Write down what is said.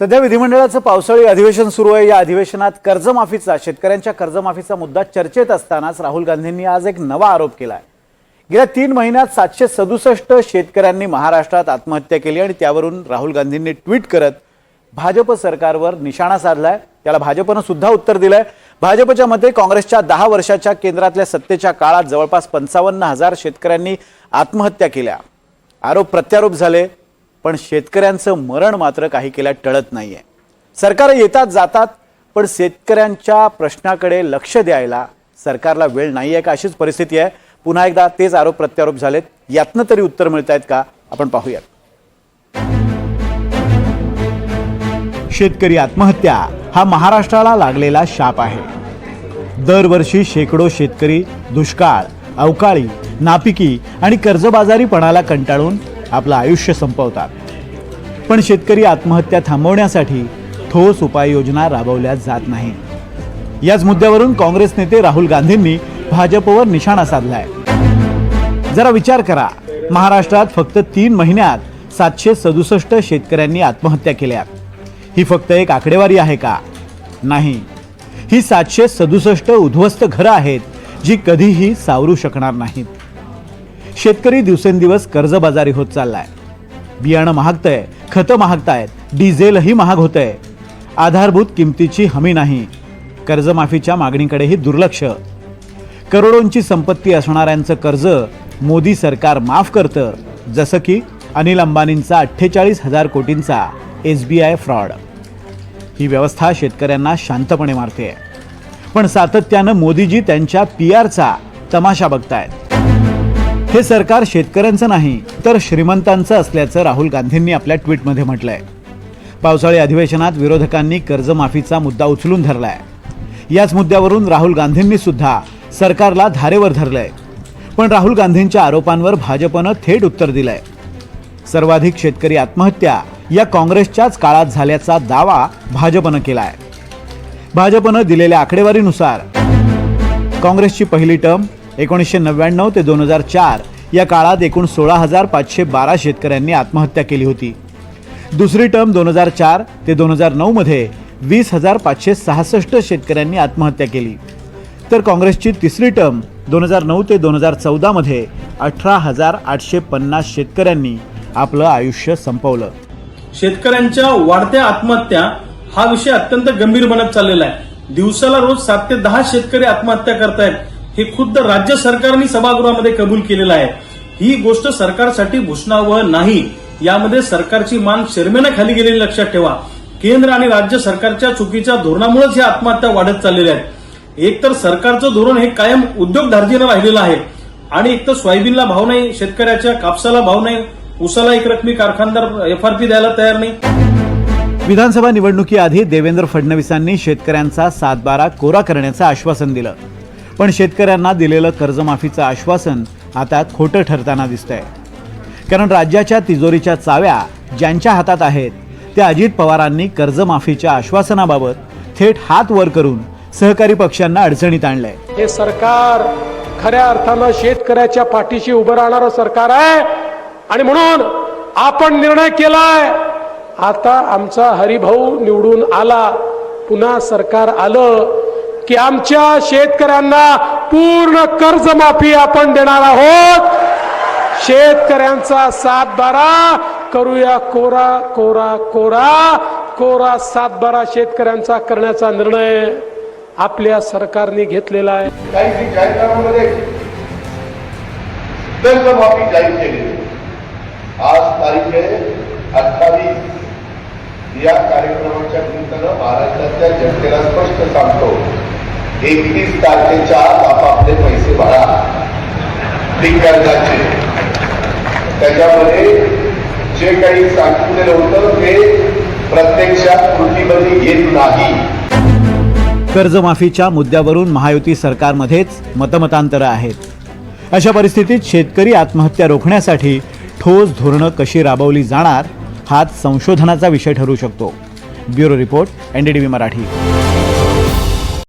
सध्या विधिमंडळाचं पावसाळी अधिवेशन सुरू आहे. या अधिवेशनात कर्जमाफीचा शेतकऱ्यांच्या कर्जमाफीचा मुद्दा चर्चेत असतानाच राहुल गांधींनी आज एक नवा आरोप केला आहे गेल्या तीन महिन्यात सातशे सदुसष्ट शेतकऱ्यांनी महाराष्ट्रात आत्महत्या केली आणि त्यावरून राहुल गांधींनी ट्विट करत भाजप सरकारवर निशाणा साधलाय. त्याला भाजपनं सुद्धा उत्तर दिलंय. भाजपच्या मते काँग्रेसच्या दहा वर्षाच्या केंद्रातल्या सत्तेच्या काळात जवळपास पंचावन्न हजार शेतकऱ्यांनी आत्महत्या केल्या. आरोप प्रत्यारोप झाले. पण शेतकऱ्यांचं मरण मात्र काही केल्या टळत नाहीये. सरकार येतात जातात पण शेतकऱ्यांच्या प्रश्नाकडे लक्ष द्यायला सरकारला वेळ नाही आहे का? अशीच परिस्थिती आहे. पुन्हा एकदा तेच आरोप प्रत्यारोप झालेत. यातनं तरी उत्तर मिळत आहेत का? आपण पाहूयात. शेतकरी आत्महत्या हा महाराष्ट्राला लागलेला शाप आहे. दरवर्षी शेकडो शेतकरी दुष्काळ अवकाळी नापिकी आणि कर्जबाजारीपणाला कंटाळून आपलं आयुष्य संपवतात. पण शेतकरी आत्महत्या थांबवण्यासाठी ठोस उपाययोजना राबवल्या जात नाही. याच मुद्द्यावरून काँग्रेस नेते राहुल गांधींनी भाजपवर निशाणा साधलाय. जरा विचार करा महाराष्ट्रात फक्त तीन महिन्यात सातशे सदुसष्ट शेतकऱ्यांनी आत्महत्या केल्या. ही फक्त एक आकडेवारी आहे का? नाही. ही सातशे सदुसष्ट उद्ध्वस्त घरं आहेत जी कधीही सावरू शकणार नाहीत. शेतकरी दिवसेंदिवस कर्जबाजारी होत चाललाय. बियाणं महागतंय खतं महागतायत डिझेलही महाग होतंय. आधारभूत किमतीची हमी नाही. कर्जमाफीच्या मागणीकडेही दुर्लक्ष. करोडोंची संपत्ती असणाऱ्यांचं कर्ज मोदी सरकार माफ करतं जसं की अनिल अंबानींचा अठ्ठेचाळीस हजार कोटींचा एस बी आय फ्रॉड. ही व्यवस्था शेतकऱ्यांना शांतपणे मारते पण सातत्यानं मोदीजी त्यांच्या पी आरचा तमाशा बघतायत. हे सरकार शेतकऱ्यांचं नाही तर श्रीमंतांचं असल्याचं राहुल गांधींनी आपल्या ट्विटमध्ये म्हटलंय. पावसाळी अधिवेशनात विरोधकांनी कर्जमाफीचा मुद्दा उचलून धरलाय. याच मुद्द्यावरून राहुल गांधींनी सुद्धा सरकारला धारेवर धरलंय. पण राहुल गांधींच्या आरोपांवर भाजपनं थेट उत्तर दिलंय. सर्वाधिक शेतकरी आत्महत्या या काँग्रेसच्याच काळात झाल्याचा दावा भाजपनं केलाय. भाजपनं दिलेल्या आकडेवारीनुसार काँग्रेसची पहिली टर्म एकोणीसशे नव्याण्णव ते दोन हजार चार या काळात एकूण सोळा हजार पाचशे बारा शेतकऱ्यांनी आत्महत्या केली होती. दुसरी टर्म दोन हजार चार ते दोन हजार नऊमध्ये वीस हजार पाचशे सहासष्ट शेतकऱ्यांनी आत्महत्या केली. तर काँग्रेसची तिसरी टर्म दोन हजार नऊ ते दोन हजार चौदामध्ये अठरा हजार आठशे पन्नास शेतकऱ्यांनी आपलं आयुष्य संपवलं. शेतकऱ्यांच्या वाढत्या आत्महत्या हा विषय अत्यंत गंभीर बनत चाललेला आहे. दिवसाला रोज सात ते दहा शेतकरी आत्महत्या करतायत. हे खुद्द राज्य सरकारने सभागृहामध्ये कबूल केलेलं आहे. ही गोष्ट सरकारसाठी भूषणावह नाही. यामध्ये सरकारची मान शर्मेनं खाली गेलेली लक्षात ठेवा. केंद्र आणि राज्य सरकारच्या चुकीच्या धोरणामुळेच ह्या आत्महत्या वाढत चाललेल्या आहेत. एक तर सरकारचं धोरण हे कायम उद्योगधार्जीनं राहिलेलं आहे. आणि एक तर सोयाबीनला भाव नाही शेतकऱ्याच्या कापसाला भाव नाही उसाला एक रकमी कारखानदार एफआरपी द्यायला तयार नाही. विधानसभा निवडणुकीआधी देवेंद्र फडणवीसांनी शेतकऱ्यांचा सातबारा कोरा करण्याचं आश्वासन दिलं. पण शेतकऱ्यांना दिलेलं कर्जमाफीचं आश्वासन आता खोटं ठरताना दिसतंय. कारण राज्याच्या तिजोरीच्या चाव्या ज्यांच्या हातात आहेत त्या अजित पवारांनी कर्जमाफीच्या आश्वासनाबाबत थेट हात वर करून सहकारी पक्षांना अडचणीत आणलंय. हे सरकार खऱ्या अर्थानं शेतकऱ्याच्या पाठीशी उभं राहणारं सरकार आहे आणि म्हणून आपण निर्णय केलाय. आता आमचा हरिभाऊ निवडून आला पुन्हा सरकार आलं की आमच्या शेतकऱ्यांना पूर्ण कर्जमाफी आपण देणार आहोत. शेतकऱ्यांचा सातबारा करूया कोरा कोरा कोरा कोरा सातबारा शेतकऱ्यांचा करण्याचा निर्णय आपल्या सरकारने घेतलेला आहे. काही जाहीरनाम्यामध्ये कर्जमाफी जाहीर केली. आज तारीख आहे अठ्ठावीस. या कार्यक्रमाच्या निमित्तानं महाराष्ट्रातल्या जनतेला स्पष्ट सांगतो. एकवीस तारखेच्या आत आपापले पैसे भरा. ते कर्जाचे त्याच्यामध्ये जे काही सांगितलेलं होतं ते प्रत्यक्षात कृतीमध्ये येत नाही. कर्जमाफीच्या मुद्द्यावरून महायुती सरकारमध्येच मतमतांतरं आहेत अशा परिस्थितीत शेतकरी आत्महत्या रोखण्यासाठी ठोस धोरणं कशी राबवली जाणार हाच संशोधनाचा विषय ठरू शकतो. Bureau report NDTV Marathi.